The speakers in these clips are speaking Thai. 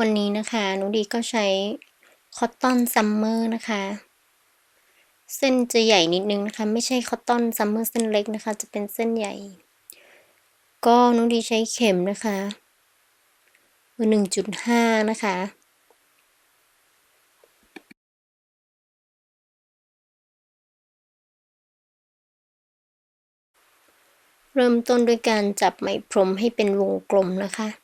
วันนี้นะคะนูดีก็ใช้คอตตอนซัมเมอร์นะคะ เส้นจะใหญ่นิดนึงนะคะ ไม่ใช่คอตตอนซัมเมอร์เส้นเล็กนะคะ จะเป็นเส้นใหญ่ ก็นูดีใช้เข็มนะคะเบอหนึ่งจุดห้านะคะเริ่มต้นด้วยการจับไหมพรมให้เป็นวงกลมนะคะ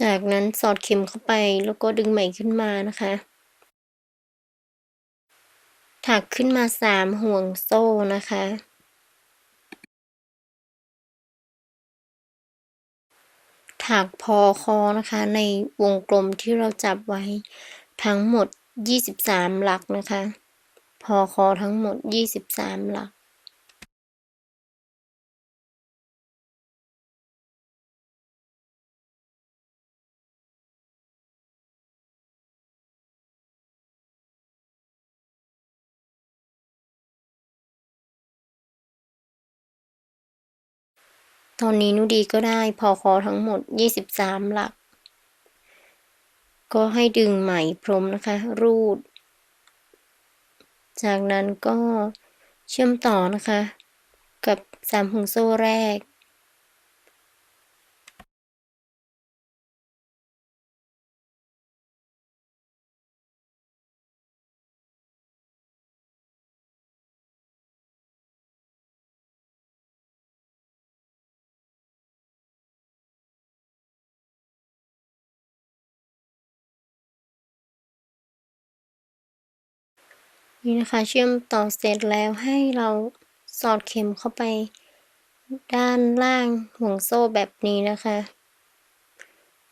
จากนั้นสอดเข็มเข้าไปแล้วก็ดึงไหมขึ้นมานะคะ ถักขึ้นมาสามห่วงโซ่นะคะ ถักพอคอนะคะในวงกลมที่เราจับไว้ทั้งหมด 23 หลักนะคะ พอคอทั้งหมด 23 หลัก ตอนนี้นุดีก็ได้พอคอทั้งหมด 23 หลัก ก็ให้ดึงไหมพรมนะคะ รูด จากนั้นก็เชื่อมต่อนะคะ กับสามห่วงโซ่แรก นี่นะคะ เชื่อมต่อเสร็จแล้วให้เราสอดเข็มเข้าไป ด้านล่างห่วงโซ่แบบนี้นะคะ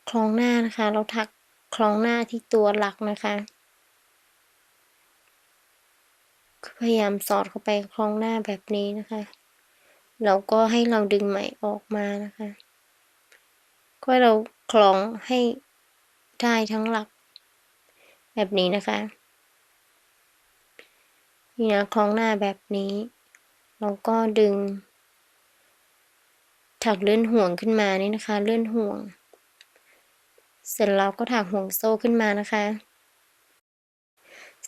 คล้องหน้านะคะ เราถักคล้องหน้าที่ตัวหลักนะคะพยายามสอดเข้าไปคล้องหน้าแบบนี้นะคะ แล้วก็ให้เราดึงไหมออกมานะคะ ก็เราคล้องให้ได้ทั้งหลัก แบบนี้นะคะ นี่นะคล้องหน้าแบบนี้แล้วก็ดึง ถักเลื่อนห่วงขึ้นมานี่นะคะ เลื่อนห่วง เสร็จแล้วก็ถักห่วงโซ่ขึ้นมานะคะ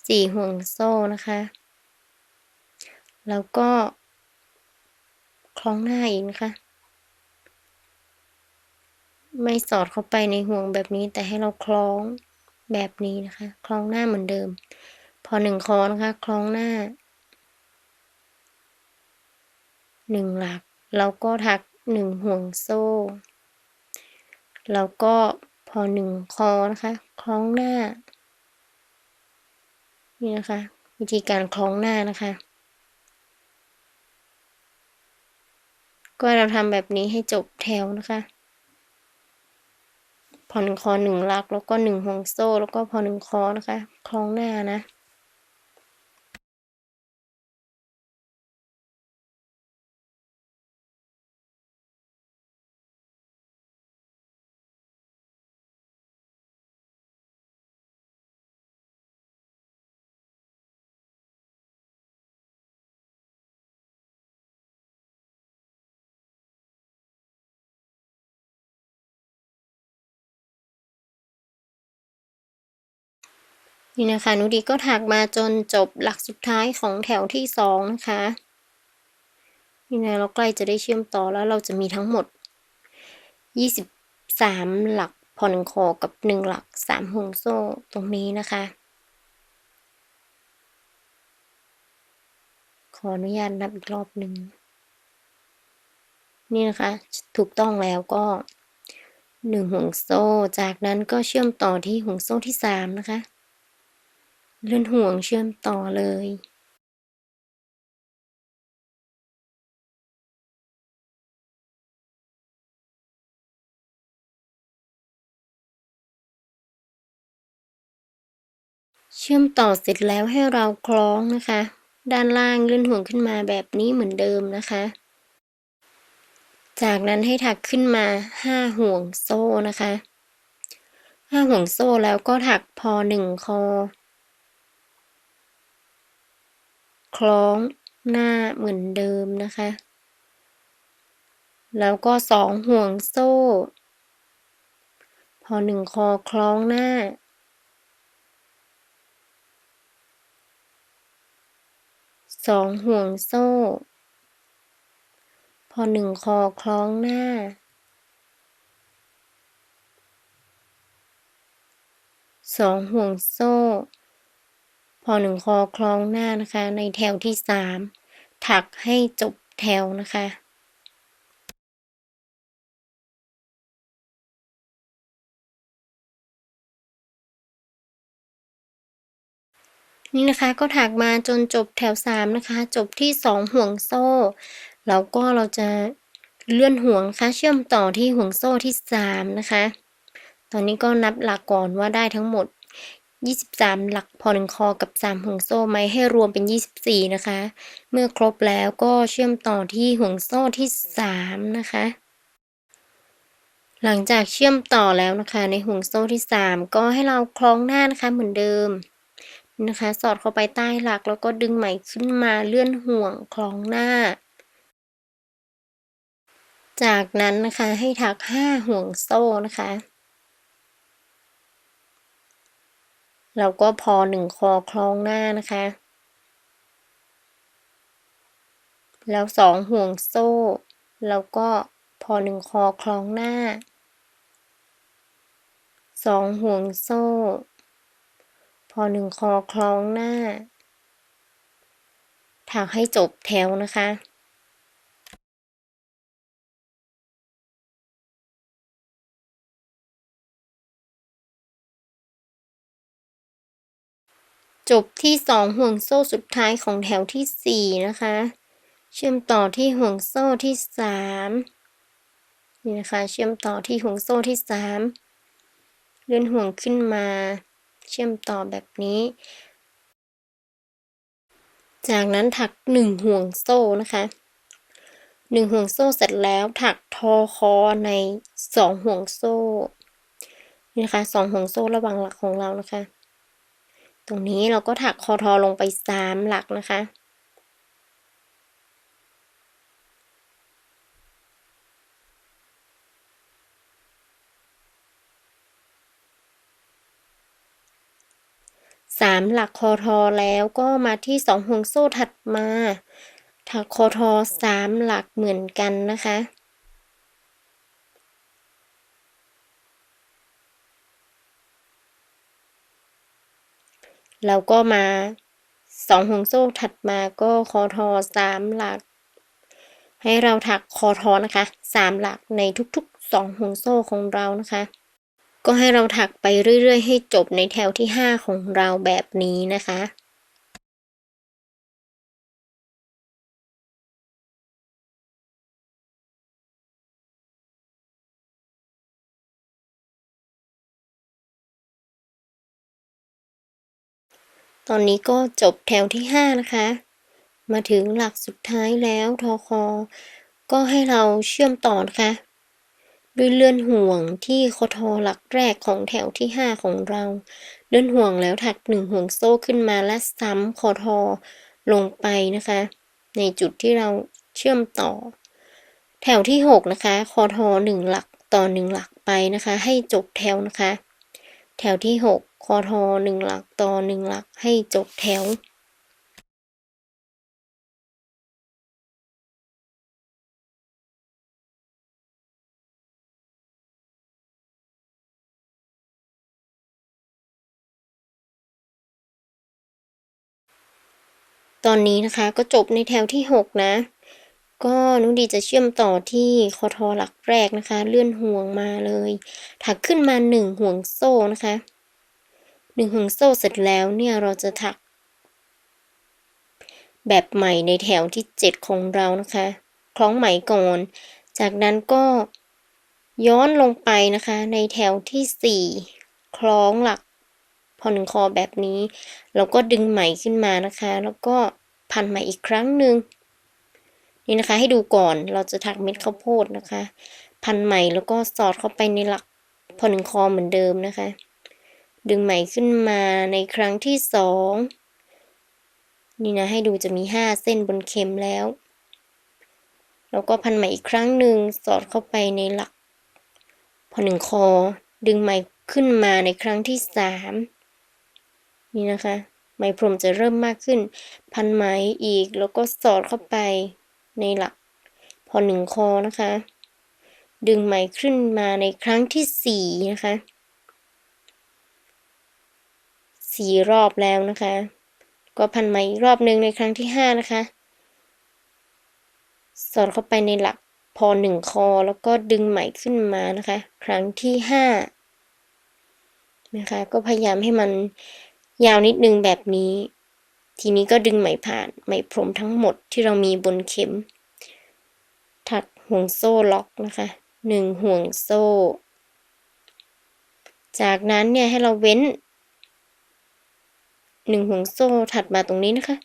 สี่ห่วงโซ่นะคะ แล้วก็คล้องหน้าอีกนะคะไม่สอดเข้าไปในห่วงแบบนี้แต่ให้เราคล้องแบบนี้นะคะ คล้องหน้าเหมือนเดิม พอหนึ่งคอนะคะ คล้องหน้าหนึ่งหลัก แล้วก็ถักหนึ่งห่วงโซ่ แล้วก็พอหนึ่งคอนะคะ คล้องหน้า นี่นะคะ วิธีการคล้องหน้านะคะ ก็เราทำแบบนี้ให้จบแถวนะคะพอหนึ่งคอหนึ่งลัก แล้วก็หนึ่งห่วงโซ่ แล้วก็พอหนึ่งคอนะคะ คล้องหน้านะ นี่นะคะนุดีก็ถักมาจนจบหลักสุดท้ายของแถวที่สองนะคะนี่นะเราใกล้จะได้เชื่อมต่อแล้วเราจะมีทั้งหมดยี่สิบสามหลักพอหนึ่งคอกับหนึ่งหลักสามห่วงโซ่ตรงนี้นะคะ ขออนุญาตนับอีกรอบหนึ่งนี่นะคะ ถูกต้องแล้วก็หนึ่งห่วงโซ่ จากนั้นก็เชื่อมต่อที่ห่วงโซ่ที่สามนะคะ เลื่อนห่วงเชื่อมต่อเลยเชื่อมต่อเสร็จแล้วให้เราคล้องนะคะ ด้านล่างเลื่อนห่วงขึ้นมาแบบนี้เหมือนเดิมนะคะ จากนั้นให้ถักขึ้นมาห้าห่วงโซ่นะคะห้าห่วงโซ่แล้วก็ถักพอหนึ่งคอ คล้องหน้าเหมือนเดิมนะคะ แล้วก็สองห่วงโซ่ พอหนึ่งคอคล้องหน้า สองห่วงโซ่ พอหนึ่งคอคล้องหน้าสองห่วงโซ่ พอหนึ่งคอคล้องหน้านะคะ ในแถวที่สามถักให้จบแถวนะคะ นี่นะคะก็ถักมาจนจบแถวสามนะคะ จบที่สองห่วงโซ่ แล้วก็เราจะเลื่อนห่วงนะคะเชื่อมต่อที่ห่วงโซ่ที่สามนะคะ ตอนนี้ก็นับหลักก่อนว่าได้ทั้งหมด 23 หลักพอหนึ่งคอกับ 3 ห่วงโซ่ไหมให้รวมเป็น 24 นะคะ เมื่อครบแล้วก็เชื่อมต่อที่ห่วงโซ่ที่ 3 นะคะ หลังจากเชื่อมต่อแล้วนะคะ ในห่วงโซ่ที่ 3 ก็ให้เราคล้องหน้านะคะเหมือนเดิมนะคะ สอดเข้าไปใต้หลักแล้วก็ดึงไหมขึ้นมาเลื่อนห่วงคล้องหน้า จากนั้นนะคะให้ถัก 5 ห่วงโซ่นะคะ แล้วก็พอหนึ่งคอคล้องหน้านะคะ แล้วสองห่วงโซ่ แล้วก็พอหนึ่งคอคล้องหน้าสองห่วงโซ่ พอหนึ่งคอคล้องหน้าถักให้จบแถวนะคะ จบที่สองห่วงโซ่สุดท้ายของแถวที่สี่นะคะ เชื่อมต่อที่ห่วงโซ่ที่สามนี่นะคะ เชื่อมต่อที่ห่วงโซ่ที่สามเลื่อนห่วงขึ้นมา เชื่อมต่อแบบนี้ จากนั้นถักหนึ่งห่วงโซ่นะคะหนึ่งห่วงโซ่เสร็จแล้วถักทอคอในสองห่วงโซ่ นี่นะคะสองห่วงโซ่ระหว่างหลักของเรานะคะ ตรงนี้เราก็ถักคอทอลงไปสามหลักนะคะ สามหลักคอทอแล้วก็มาที่สองห่วงโซ่ถัดมา ถักคอทอสามหลักเหมือนกันนะคะ แล้วก็มาสองห่วงโซ่ถัดมาก็คอทอสามหลัก ให้เราถักคอทอนะคะสามหลักในทุกๆสองห่วงโซ่ของเรานะคะ ก็ให้เราถักไปเรื่อยๆ ให้จบในแถวที่ห้าของเราแบบนี้นะคะ ตอนนี้ก็จบแถวที่ห้านะคะ มาถึงหลักสุดท้ายแล้วทอคอ ก็ให้เราเชื่อมต่อนะคะ ด้วยเลื่อนห่วงที่คอทอหลักแรกของแถวที่ห้าของเรา เลื่อนห่วงแล้วถักหนึ่งห่วงโซ่ขึ้นมาและซ้ำคอทอลงไปนะคะ ในจุดที่เราเชื่อมต่อ แถวที่หกนะคะคอทอหนึ่งหลักต่อหนึ่งหลักไปนะคะ ให้จบแถวนะคะ แถวที่หก คอทอหนึ่งหลักต่อหนึ่งหลักให้จบแถวตอนนี้นะคะก็จบในแถวที่หกนะ ก็นุดีจะเชื่อมต่อที่คอทอหลักแรกนะคะ เลื่อนห่วงมาเลย ถักขึ้นมาหนึ่งห่วงโซ่นะคะ หนึ่งห่วงโซ่เสร็จแล้วเนี่ยเราจะถัก แบบใหม่ในแถวที่เจ็ดของเรานะคะ คล้องไหมก่อน จากนั้นก็ย้อนลงไปนะคะ ในแถวที่สี่คล้องหลักพอหนึ่งคอแบบนี้ เราก็ดึงไหมขึ้นมานะคะ แล้วก็พันไหมอีกครั้งหนึ่งนี่นะคะ ให้ดูก่อนเราจะถักเม็ดข้าวโพดนะคะ พันไหมแล้วก็สอดเข้าไปในหลักพอหนึ่งคอเหมือนเดิมนะคะ ดึงไหมขึ้นมาในครั้งที่สองนี่นะให้ดูจะมีห้าเส้นบนเข็มแล้ว แล้วก็พันใหมอีกครั้งหนึ่งสอดเข้าไปในหลัก พอหนึ่งคอ ดึงไหมขึ้นมาในครั้งที่สามนี่นะคะ ไหมพรมจะเริ่มมากขึ้น พันไหมอีกแล้วก็สอดเข้าไปในหลัก พอหนึ่งคอนะคะ ดึงไหมขึ้นมาในครั้งที่สี่นะคะ สี่รอบแล้วนะคะ ก็พันไหมอีกรอบหนึ่งในครั้งที่ห้านะคะ สอดเข้าไปในหลักพอหนึ่งคอแล้วก็ดึงไหมขึ้นมานะคะ ครั้งที่ห้านะคะ ก็พยายามให้มันยาวนิดนึงแบบนี้ ทีนี้ก็ดึงไหมผ่านไหมพรมทั้งหมดที่เรามีบนเข็ม ถักห่วงโซ่ล็อกนะคะหนึ่งห่วงโซ่ จากนั้นเนี่ยให้เราเว้น หนึ่งห่วงโซ่ถัดมาตรงนี้นะคะ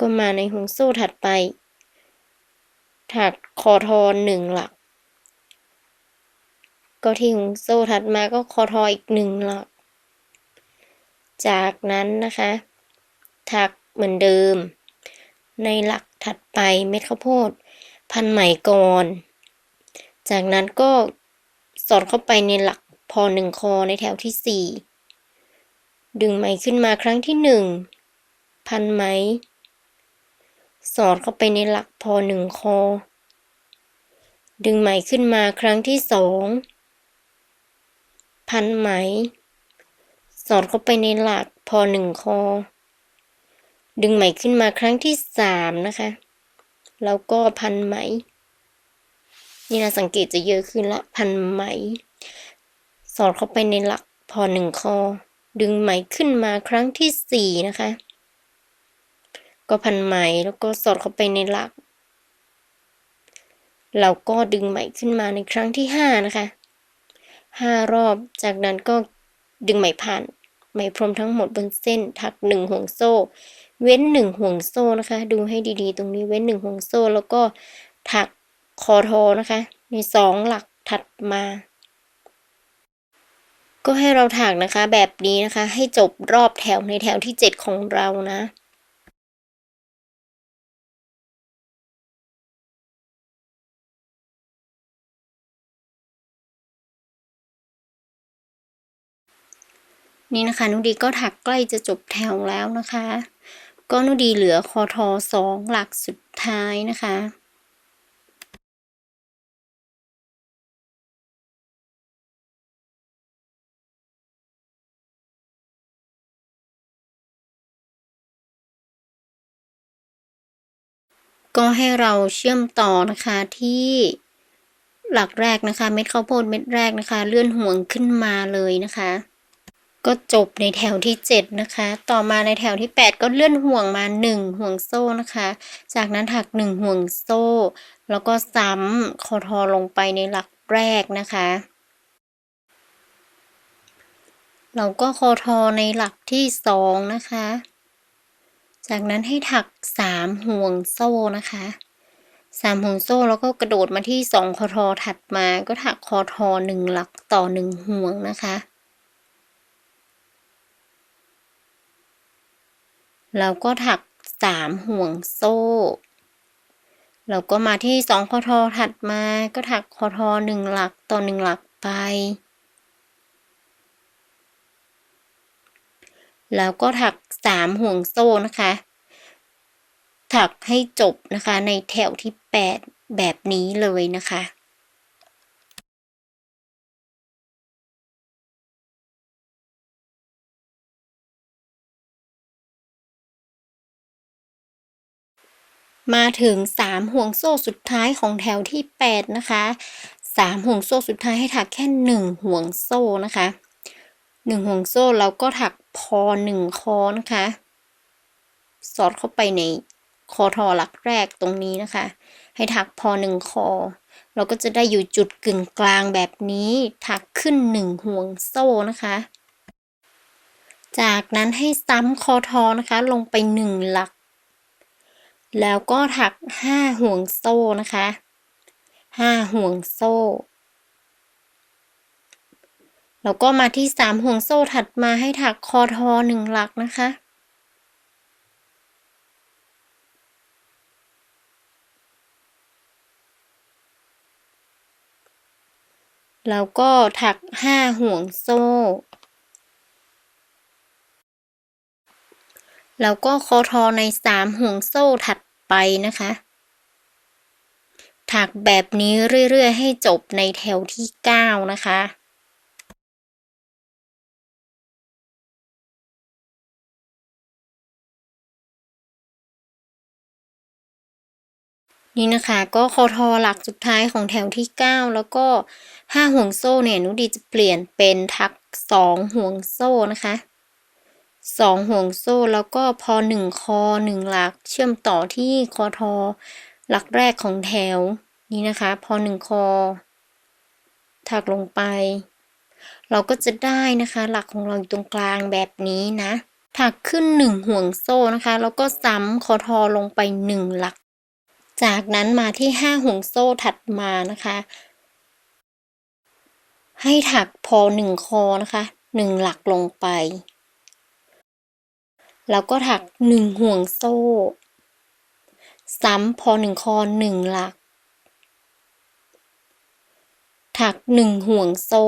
ก็มาในห่วงโซ่ถัดไป ถักคอทอหนึ่งหลัก ก็ที่ห่วงโซ่ถัดมาก็คอทออีกหนึ่งหลัก จากนั้นนะคะ ถักเหมือนเดิม ในหลักถัดไปเม็ดข้าวโพด พันไหมก่อน จากนั้นก็สอดเข้าไปในหลักพอหนึ่งคอในแถวที่สี่ ดึงไหมขึ้นมาครั้งที่หนึ่ง พันไหม สอดเข้าไปในหลักพอหนึ่งคอ ดึงไหมขึ้นมาครั้งที่สอง พันไหม สอดเข้าไปในหลักพอหนึ่งคอ ดึงไหมขึ้นมาครั้งที่สามนะคะ แล้วก็พันไหม นี่นะสังเกตจะเยอะขึ้นละพันไหม สอดเข้าไปในหลักพอหนึ่งคอ ดึงไหมขึ้นมาครั้งที่สี่นะคะ ก็พันไหมแล้วก็สอดเข้าไปในหลัก เราก็ดึงไหมขึ้นมาในครั้งที่ห้านะคะห้ารอบจากนั้นก็ดึงไหมผ่านไหมพรมทั้งหมดบนเส้นถักหนึ่งห่วงโซ่ เว้นหนึ่งห่วงโซ่นะคะ ดูให้ดีๆ ตรงนี้เว้นหนึ่งห่วงโซ่แล้วก็ถักคอทอนะคะ ในสองหลักถัดมา ก็ให้เราถักนะคะ แบบนี้นะคะ ให้จบรอบแถวในแถวที่ 7 ของเรานะนี่นะคะนุดีก็ถักใกล้จะจบแถวแล้วนะคะ ก็นุดีเหลือคอทอสองหลักสุดท้ายนะคะ ก็ให้เราเชื่อมต่อนะคะที่หลักแรกนะคะ เม็ดข้าวโพดเม็ดแรกนะคะ เลื่อนห่วงขึ้นมาเลยนะคะ ก็จบในแถวที่ 7 นะคะ ต่อมาในแถวที่ 8 ก็เลื่อนห่วงมา 1 ห่วงโซ่นะคะ จากนั้นถัก 1 ห่วงโซ่ แล้วก็ซ้ำคอทอลงไปในหลักแรกนะคะ เราก็คอทอในหลักที่ 2 นะคะ จากนั้นให้ถักสามห่วงโซ่นะคะสามห่วงโซ่แล้วก็กระโดดมาที่สองคอทอถัดมาก็ถักคอทอหนึ่งหลักต่อหนึ่งห่วงนะคะเราก็ถักสามห่วงโซ่เราก็มาที่สองคอทอถัดมาก็ถักคอทอหนึ่งหลักต่อหนึ่งหลักไป แล้วก็ถักสามห่วงโซ่นะคะ ถักให้จบนะคะในแถวที่แปดแบบนี้เลยนะคะมาถึงสามห่วงโซ่สุดท้ายของแถวที่แปดนะคะสามห่วงโซ่สุดท้ายให้ถักแค่หนึ่งห่วงโซ่นะคะหนึ่งห่วงโซ่เราก็ถัก พอหนึ่งคอนะคะ สอดเข้าไปในคอทอหลักแรกตรงนี้นะคะ ให้ถักพอหนึ่งคอ เราก็จะได้อยู่จุดกึ่งกลางแบบนี้ ถักขึ้นหนึ่งห่วงโซ่นะคะ จากนั้นให้ซ้ำคอทอนะคะ ลงไปหนึ่งหลัก แล้วก็ถักห้าห่วงโซ่นะคะห้าห่วงโซ่ แล้วก็มาที่สามห่วงโซ่ถัดมาให้ถักคอทอหนึ่งหลักนะคะ แล้วก็ถักห้าห่วงโซ่ แล้วก็คอทอในสามห่วงโซ่ถัดไปนะคะ ถักแบบนี้เรื่อย ๆ ให้จบในแถวที่เก้านะคะ นี่นะคะก็คอทอหลักสุดท้ายของแถวที่ 9 แล้วก็ห้าห่วงโซ่เนี่ยนุดีจะเปลี่ยนเป็นทักสองห่วงโซ่นะคะสองห่วงโซ่แล้วก็พอหนึ่งคอหนึ่งหลัก เชื่อมต่อที่คอทอหลักแรกของแถวนี่นะคะ พอหนึ่งคอ ถักลงไป เราก็จะได้นะคะ หลักของเราอยู่ตรงกลางแบบนี้นะถักขึ้นหนึ่งห่วงโซ่นะคะ แล้วก็ซ้ำคอทอลงไปหนึ่งหลัก จากนั้นมาที่ห้าห่วงโซ่ถัดมานะคะ ให้ถักพอหนึ่งคอนะคะหนึ่งหลักลงไป แล้วก็ถักหนึ่งห่วงโซ่ ซ้ำพอหนึ่งคอหนึ่งหลัก ถักหนึ่งห่วงโซ่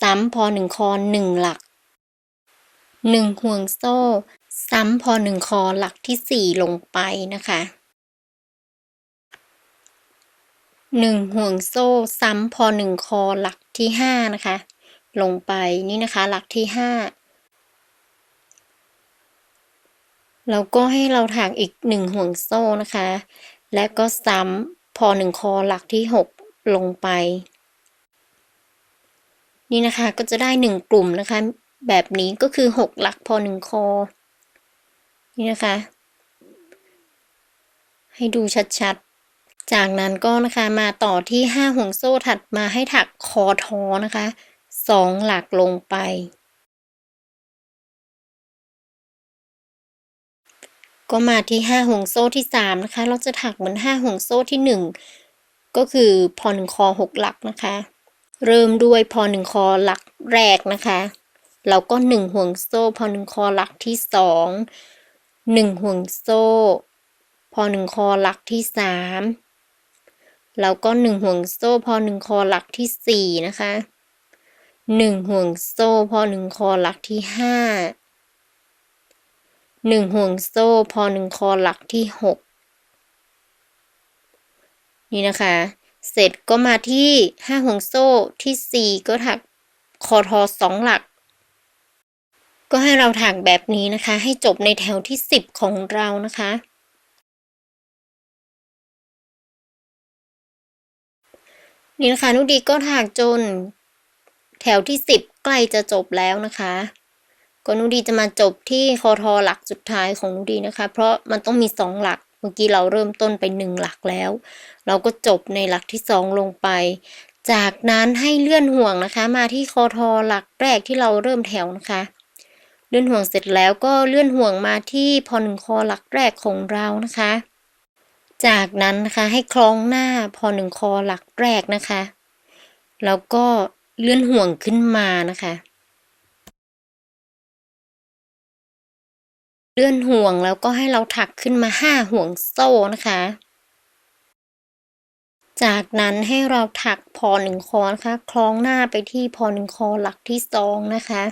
ซ้ำพอหนึ่งคอหนึ่งหลักหนึ่งห่วงโซ่ ซ้ำพอหนึ่งคอหลักที่สี่ลงไปนะคะ หนึ่งห่วงโซ่ซ้ำพอหนึ่งคอหลักที่ห้านะคะ ลงไปนี่นะคะ หลักที่ห้าแล้วก็ให้เราถักอีกหนึ่งห่วงโซ่นะคะ และก็ซ้ำพอหนึ่งคอหลักที่หกลงไป นี่นะคะก็จะได้หนึ่งกลุ่มนะคะ แบบนี้ก็คือหกหลักพอหนึ่งคอ นี่นะคะ ให้ดูชัดๆ จากนั้นก็นะคะมาต่อที่ห้าห่วงโซ่ถัดมาให้ถักคอท้อนะคะสองหลักลงไป ก็มาที่ห้าห่วงโซ่ที่สามนะคะ เราจะถักเหมือนห้าห่วงโซ่ที่หนึ่งก็คือพอหนึ่งคอหกหลักนะคะ เริ่มด้วยพอหนึ่งคอหลักแรกนะคะแล้วก็หนึ่งห่วงโซ่พอหนึ่งคอหลักที่สองหนึ่งห่วงโซ่ พอหนึ่งคอหลักที่สาม แล้วก็หนึ่งห่วงโซ่พอหนึ่งคอหลักที่สี่นะคะหนึ่งห่วงโซ่พอหนึ่งคอหลักที่ห้าหนึ่งห่วงโซ่พอหนึ่งคอหลักที่หกนี่นะคะ เสร็จก็มาที่ห้าห่วงโซ่ที่สี่ก็ถักคอทอสองหลัก ก็ให้เราถักแบบนี้นะคะ ให้จบในแถวที่สิบของเรานะคะ นี่นะคะนุดีก็ถักจน แถวที่สิบใกล้จะจบแล้วนะคะก็นุดีจะมาจบที่คอทอหลักสุดท้ายของนุดีนะคะ เพราะมันต้องมีสองหลักเมื่อกี้เราเริ่มต้นไปหนึ่งหลักแล้ว เราก็จบในหลักที่สองลงไป จากนั้นให้เลื่อนห่วงนะคะ มาที่คอทอหลักแรกที่เราเริ่มแถวนะคะ เลื่อนห่วงเสร็จแล้วก็เลื่อนห่วงมาที่พอหนึ่งคอหลักแรกของเรานะคะ จากนั้นนะคะให้คล้องหน้าพอหนึ่งคอหลักแรกนะคะ แล้วก็เลื่อนห่วงขึ้นมานะคะ เลื่อนห่วงแล้วก็ให้เราถักขึ้นมาห้าห่วงโซ่นะคะ จากนั้นให้เราถักพอหนึ่งคอนะคะคล้องหน้าไปที่พอหนึ่งคอหลักที่สองนะคะ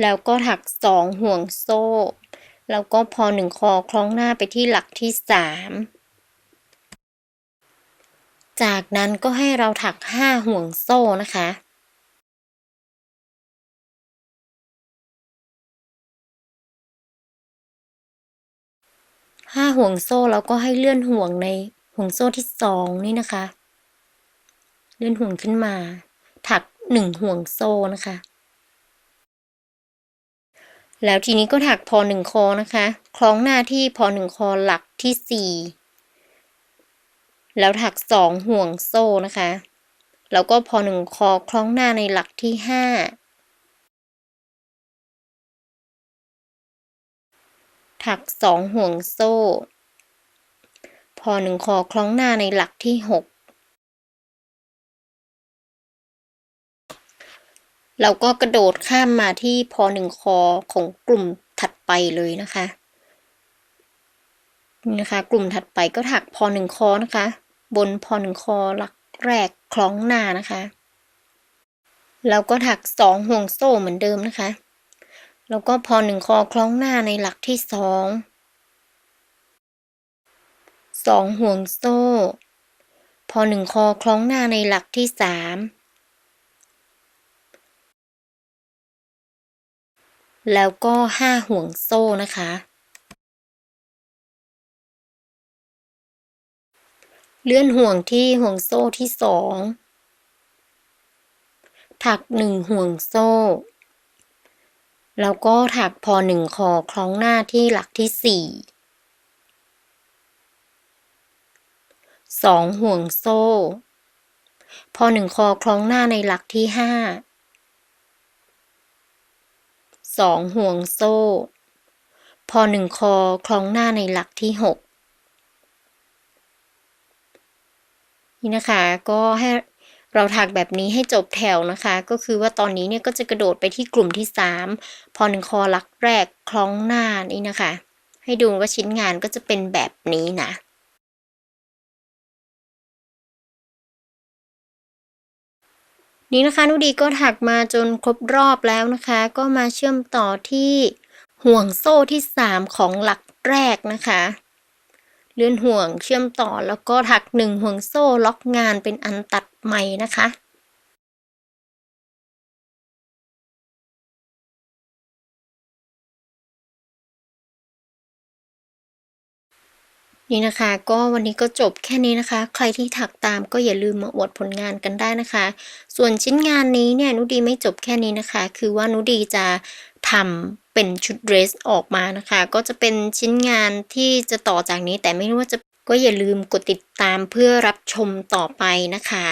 แล้วก็ถักสองห่วงโซ่ แล้วก็พอหนึ่งคอคล้องหน้าไปที่หลักที่สามจากนั้นก็ให้เราถักห้าห่วงโซ่นะคะ ห้าห่วงโซ่แล้วก็ให้เลื่อนห่วงในห่วงโซ่ที่สองนี่นะคะ เลื่อนห่วงขึ้นมา ถักหนึ่งห่วงโซ่นะคะ แล้วทีนี้ก็ถักพอหนึ่งคอนะคะ คล้องหน้าที่พอหนึ่งคอหลักที่สี่แล้วถักสองห่วงโซ่นะคะ แล้วก็พอหนึ่งคอคล้องหน้าในหลักที่ห้าถักสองห่วงโซ่ พอหนึ่งคอคล้องหน้าในหลักที่หก เราก็กระโดดข้ามมาที่พอหนึ่งคอของกลุ่มถัดไปเลยนะคะนี่นะคะ กลุ่มถัดไปก็ถักพอหนึ่งคอนะคะ บนพอหนึ่งคอหลักแรกคล้องหน้านะคะแล้วก็ถักสองห่วงโซ่เหมือนเดิมนะคะ แล้วก็พอหนึ่งคอคล้องหน้าในหลักที่สอง สองห่วงโซ่ พอหนึ่งคอคล้องหน้าในหลักที่สาม แล้วก็ห้าห่วงโซ่นะคะ เลื่อนห่วงที่ห่วงโซ่ที่สองถักหนึ่งห่วงโซ่ แล้วก็ถักพอหนึ่งคอคล้องหน้าที่หลักที่สี่สองห่วงโซ่ พอหนึ่งคอคล้องหน้าในหลักที่ห้า สองห่วงโซ่ พอหนึ่งคอคล้องหน้าในหลักที่หกนี่นะคะก็ให้เราถักแบบนี้ให้จบแถวนะคะ ก็คือว่าตอนนี้เนี่ยก็จะกระโดดไปที่กลุ่มที่สามพอหนึ่งคอหลักแรกคล้องหน้านี่นะคะ ให้ดูว่าชิ้นงานก็จะเป็นแบบนี้นะ นี้นะคะนุดีก็ถักมาจนครบรอบแล้วนะคะ ก็มาเชื่อมต่อที่ห่วงโซ่ที่สามของหลักแรกนะคะ เลื่อนห่วงเชื่อมต่อแล้วก็ถักหนึ่งห่วงโซ่ล็อกงานเป็นอันตัดใหม่นะคะ นี่นะคะ ก็วันนี้ก็จบแค่นี้นะคะ ใครที่ถักตามก็อย่าลืมมาอวดผลงานกันได้นะคะ ส่วนชิ้นงานนี้เนี่ยนุดีไม่จบแค่นี้นะคะ คือว่านุดีจะทำเป็นชุดเดรสออกมานะคะ ก็จะเป็นชิ้นงานที่จะต่อจากนี้แต่ไม่รู้ว่าจะก็อย่าลืมกดติดตามเพื่อรับชมต่อไปนะคะ